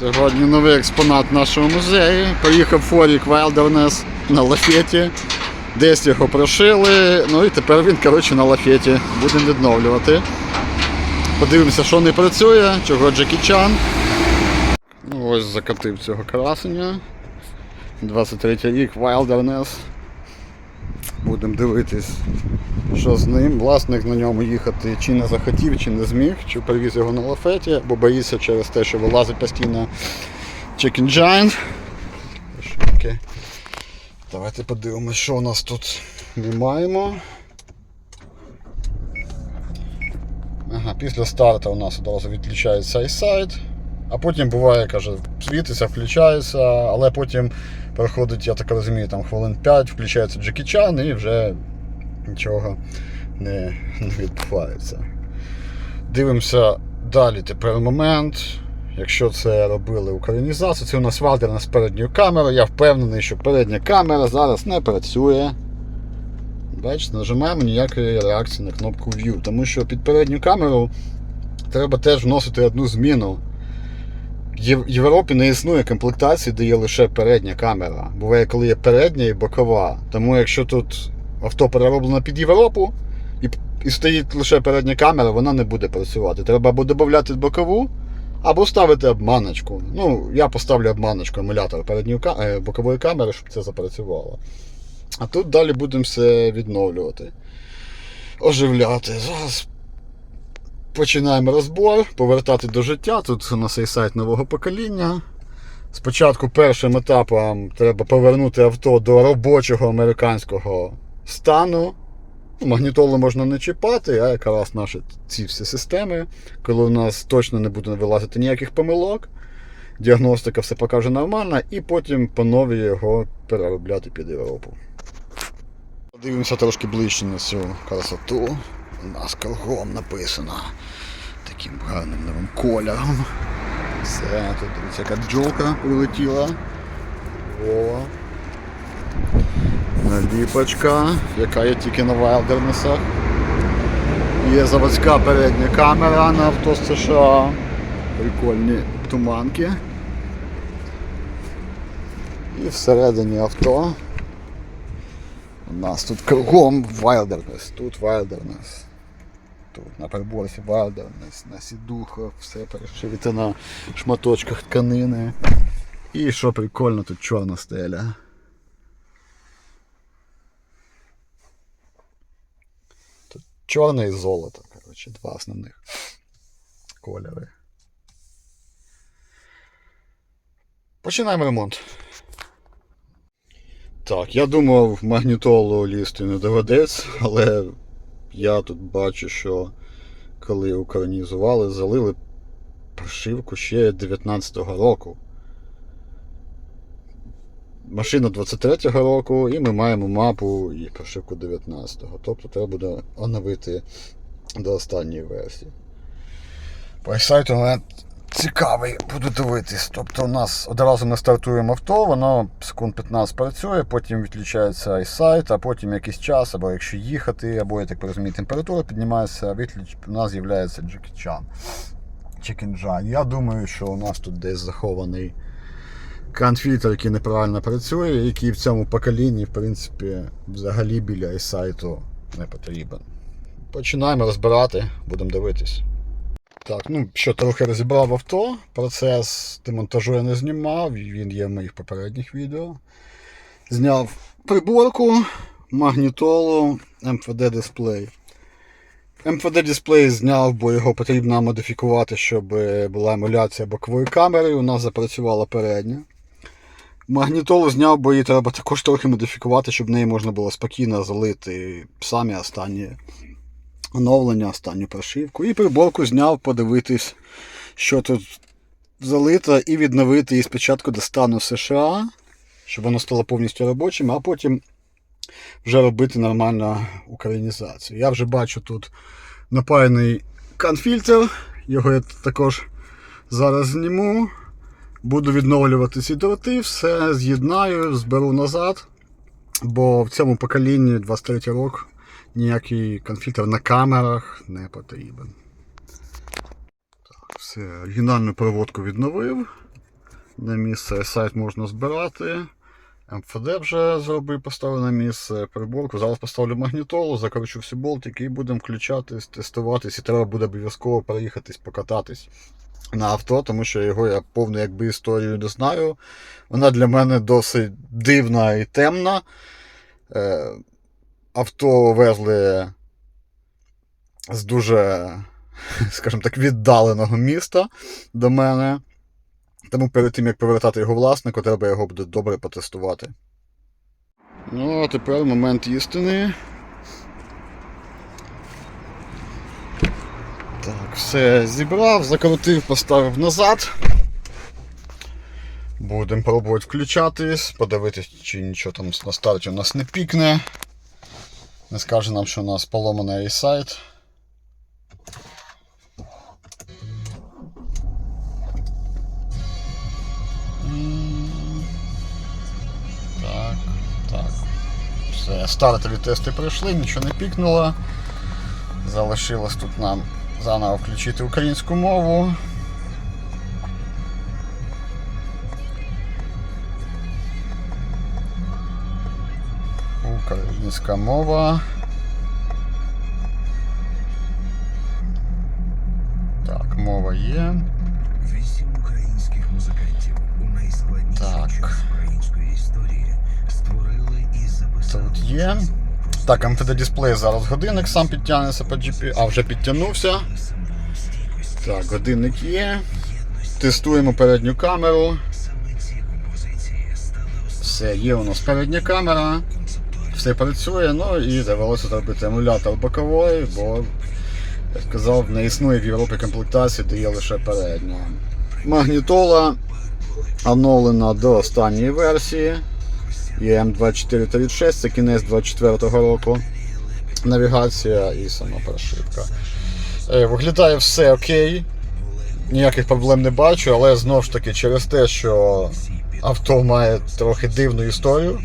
Сьогодні новий експонат нашого музею. Поїхав Форік Wilderness на лафеті. Десь його прошили, ну і тепер він коротше, на лафеті. Будемо відновлювати. Подивимося, що не працює, чого Джекі Чан. Ну, ось закатив цього красення. 23 рік Wilderness. Будемо дивитись, що з ним. Власник на ньому їхати чи не захотів, чи не зміг, чи привіз його на лафеті, бо боїться через те, що вилазить постійно Chicken Giant. Давайте подивимось, що у нас тут ми маємо. Ага, після старту у нас одразу відключається iSight, а потім буває, каже, світиться, включається, але потім проходить, я так розумію, там хвилин 5, включається Джекі Чан і вже нічого не, не відбувається. Дивимося далі тепер момент. Якщо це робили українізацію, це у нас валдерна з передньою камерою. Я впевнений, що передня камера зараз не працює. Бачите, нажимаємо ніякої реакції на кнопку View, тому що під передню камеру треба теж вносити одну зміну. В Європі не існує комплектації, де є лише передня камера. Буває, коли є передня і бокова. Тому якщо тут авто перероблено під Європу і, і стоїть лише передня камера, вона не буде працювати. Треба або додати бокову, або ставити обманочку. Ну, я поставлю обманочку, емулятор передньої е, бокової камери, щоб це запрацювало. А тут далі будемо все відновлювати. Оживляти. Зараз починаємо розбор, повертати до життя. Тут у нас є сайт нового покоління. Спочатку першим етапом треба повернути авто до робочого американського стану. Ну, Магнітолу можна не чіпати, а якраз наші ці всі системи, коли у нас точно не буде вилазити ніяких помилок, діагностика все покаже нормально, і потім по новій його переробляти під Європу. Подивимося трошки ближче на цю красоту. У нас кругом написано таким гарним новим кольором. Все, тут дивіться, яка джолка прилетіла. О. Наліпочка, яка є тільки на Wilderness. Є заводська передня камера на авто США. Прикольні туманки. І всередині авто. У нас тут кругом Wilderness, тут Wilderness. Тут на приборці Wilderness, на сідухах, все перешите на шматочках тканини. І що прикольно, тут чорна стеля. Тут чорне і золото, коротше, два основних кольори. Починаємо ремонт. Так, я думав, магнітолу лізти не доведеться, але я тут бачу, що коли українізували, залили прошивку ще 19-го року. Машина 23-го року, і ми маємо мапу і прошивку 19-го. Тобто треба буде оновити до останньої версії. По сайту цікавий, буду дивитись. Тобто у нас одразу ми стартуємо авто, воно секунд 15 працює, потім відключається iSight, а потім якийсь час, або якщо їхати, або я так розумію, температура піднімається, відключ... у нас з'являється. Chicken Jan. Я думаю, що у нас тут десь захований конфільтр, який неправильно працює, який в цьому поколінні, в принципі, взагалі біля iSight не потрібен. Починаємо розбирати, будемо дивитись. Так, ну що, трохи розібрав авто. Процес демонтажу я не знімав, він є в моїх попередніх відео. Зняв приборку, магнітолу, МФД дисплей. МФД дисплей зняв, бо його потрібно модифікувати, щоб була емуляція бокової камери. У нас запрацювала передня. Магнітолу зняв, бо її треба також трохи модифікувати, щоб неї можна було спокійно залити самі останні оновлення, останню прошивку. І приборку зняв, подивитись, що тут залито, і відновити її спочатку до стану США, щоб воно стало повністю робочим, а потім вже робити нормальну українізацію. Я вже бачу тут напаяний конфільтр, його я також зараз зніму. Буду відновлювати ці дроти, все з'єднаю, зберу назад. Бо в цьому поколінні 23 рок ніякий конфільтр на камерах не потрібен. Так, все, оригінальну проводку відновив. На місце сайт можна збирати. МФД вже зробив, поставив на місце приборку. Зараз поставлю магнітолу, закручу всі болтики і будемо включатись, тестуватись. І треба буде обов'язково переїхатись, покататись на авто, тому що його я повну якби історію не знаю. Вона для мене досить дивна і темна. Авто везли з дуже, скажімо так, віддаленого міста до мене. Тому перед тим, як повертати його власнику, треба його буде добре потестувати. Ну, а тепер момент істини. Так, все зібрав, закрутив, поставив назад. Будемо пробувати включатись, подивитись, чи нічого там на старті у нас не пікне. Не скаже нам, що у нас поломаний сайт. Стартові тести пройшли, нічого не пікнуло. Залишилось тут нам заново включити українську мову. Українська мова. Так, мова є. Вісім українських музикантів у найскладніший Так. час української історії створили і записали Тут є. Так, МФД дисплей зараз годинник сам підтягнеться по GP, а вже підтягнувся. Так, годинник є. Тестуємо передню камеру. Все, є у нас передня камера. Все працює, ну і довелося зробити емулятор бокової, бо, як сказав, не існує в Європі комплектації, де є лише передня. Магнітола оновлена до останньої версії. Є М2436, це кінець 24-го року. Навігація і сама прошивка. Е, Виглядає все окей. Ніяких проблем не бачу, але знову ж таки через те, що авто має трохи дивну історію.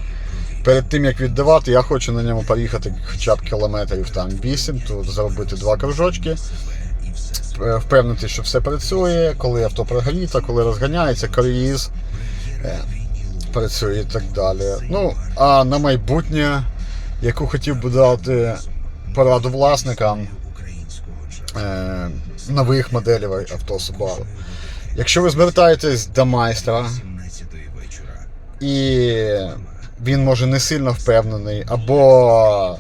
Перед тим як віддавати, я хочу на ньому поїхати хоча б кілометрів там 8, тут зробити два кружочки. Е, Впевнити, що все працює, коли авто прогоріться, коли розганяється, круїз е, працює і так далі. Ну, а на майбутнє, яку хотів би дати пораду власникам е, нових моделей авто Subaru. Якщо ви звертаєтесь до майстра і він може не сильно впевнений, або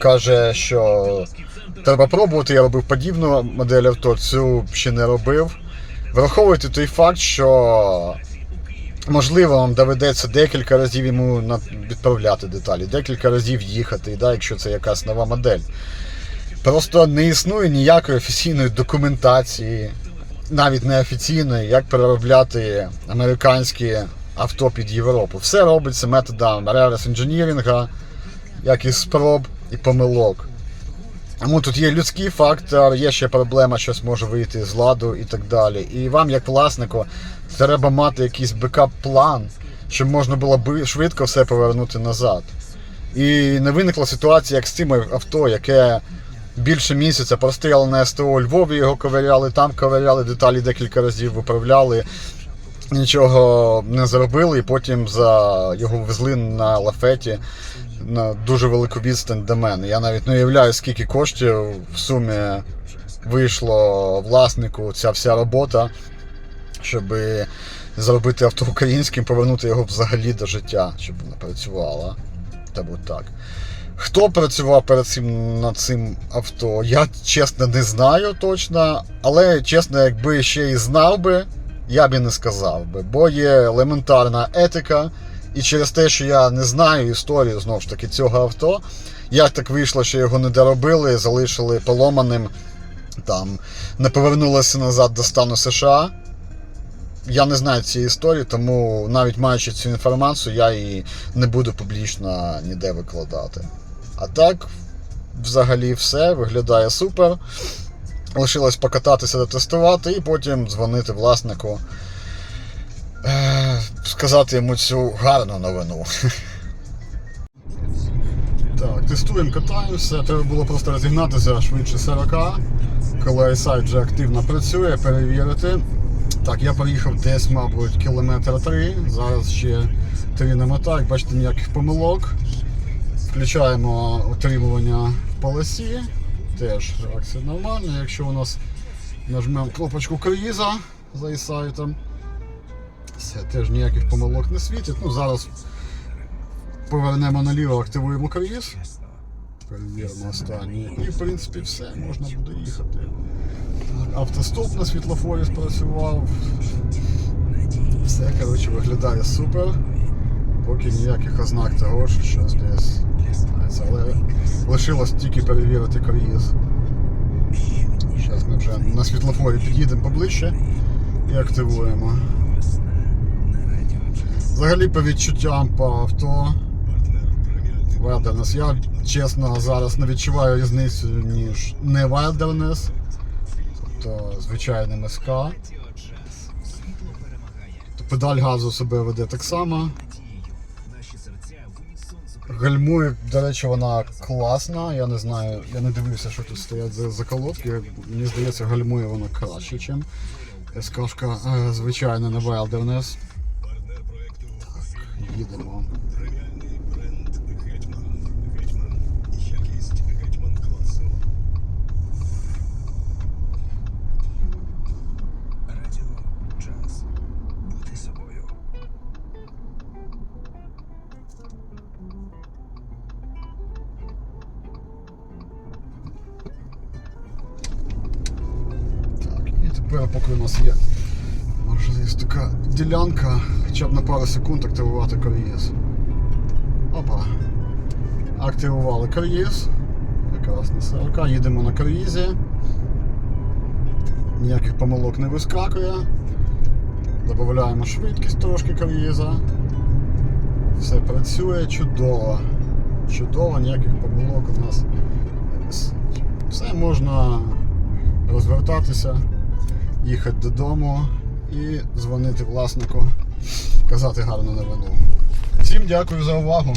каже, що треба пробувати, я робив подібну модель авто, цю ще не робив. Враховуйте той факт, що можливо вам доведеться декілька разів йому відправляти деталі, декілька разів їхати, да, якщо це якась нова модель. Просто не існує ніякої офіційної документації, навіть неофіційної, як переробляти американські авто під Європу. Все робиться методом реверс інженірінга, як і спроб і помилок. Тому тут є людський фактор, є ще проблема, щось може вийти з ладу і так далі. І вам, як власнику, треба мати якийсь бекап-план, щоб можна було швидко все повернути назад. І не виникла ситуація, як з цим авто, яке більше місяця простояло на СТО у Львові, його ковиряли, там ковиряли, деталі декілька разів виправляли. Нічого не зробили, і потім за його везли на лафеті на дуже велику відстань до мене. Я навіть не уявляю, скільки коштів в сумі вийшло власнику ця вся робота, щоб зробити авто українським, повернути його взагалі до життя, щоб воно працювало. Та так. Хто працював перед цим над цим авто, я чесно не знаю точно, але чесно, якби ще і знав би, я б і не сказав би, бо є елементарна етика, і через те, що я не знаю історію знову ж таки цього авто, як так вийшло, що його не доробили, залишили поломаним, там не повернулося назад до стану США. Я не знаю цієї історії, тому навіть маючи цю інформацію, я її не буду публічно ніде викладати. А так, взагалі, все виглядає супер. Лишилось покататися, дотестувати і потім дзвонити власнику, е, сказати йому цю гарну новину. Так, тестуємо, катаємося. Треба було просто розігнатися швидше 40, коли iSight вже активно працює, перевірити. Так, я проїхав десь, мабуть, кілометр три. Зараз ще три намотаю. Бачите, ніяких помилок. Включаємо утримування в полосі. Теж реакція нормальна. Якщо у нас нажмемо кнопочку круїза за e все, теж ніяких помилок не світить. Ну, зараз повернемо наліво, активуємо круїз. Перевіримо останній. І в принципі все, можна буде їхати. Автостоп на світлофорі спрацював. Все, коротше, виглядає супер. Поки ніяких ознак того, що щось десь стається. Але лишилось тільки перевірити круїз. Зараз ми вже на світлофорі під'їдемо поближче і активуємо. Взагалі по відчуттям по авто. Wilderness. Я чесно зараз не відчуваю різницю ніж не Wilderness, тобто звичайне МСК. Тобто Педаль газу себе веде так само. Гальмує, до речі, вона класна. Я не знаю, я не дивився, що тут стоять за, заколотки. Мені здається, гальмує вона краще, ніж СКшка е, звичайна на Wilderness. Так, їдемо. Тепер, поки у нас є можливість така ділянка, хоча б на пару секунд активувати круїз. Опа. Активували. Якраз на 40. Їдемо на круїзі. Ніяких помилок не вискакує. Додаємо швидкість трошки круїза. Все працює чудово. Чудово, ніяких помилок у нас. Все можна розвертатися, їхати додому і дзвонити власнику, казати гарну новину. Всім дякую за увагу.